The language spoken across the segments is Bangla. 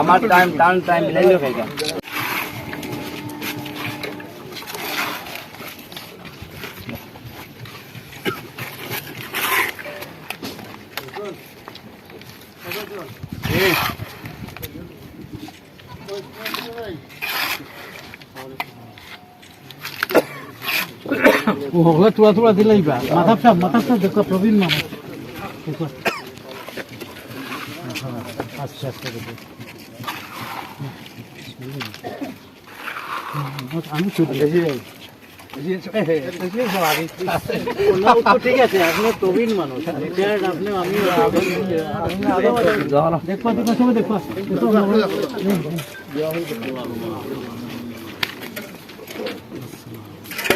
আমার টাইম টান টাইম মিলাইলেও খাই ওগুলো দিলেই বা। মাথা সাপ মাথা সাপ দেখো, প্রবীণ মানুষ আচ্ছা আচ্ছা দেখো আমি ঠিক আছে আপনি প্রবীণ মানুষ রিটায়ার্ড আপনি আমি দেখবা দেখবা সবাই দেখো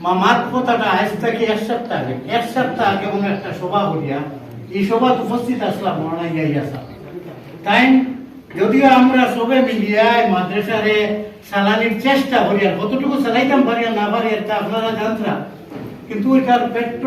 মা কথাটা আজ থেকে এক সপ্তাহ আগে, এক সপ্তাহ আগে উনি একটা সভা করিয়া এই সভা উপস্থিত আসলাম মনে যাই আসা টাইম যদিও আমরা সবে মিলিয়ায় মাদ্রাসারে চালানির চেষ্টা করি আর কতটুকু চালাইতাম পারি আর না পারি তা আপনারা জানতাম কিন্তু এটার পেট্রোল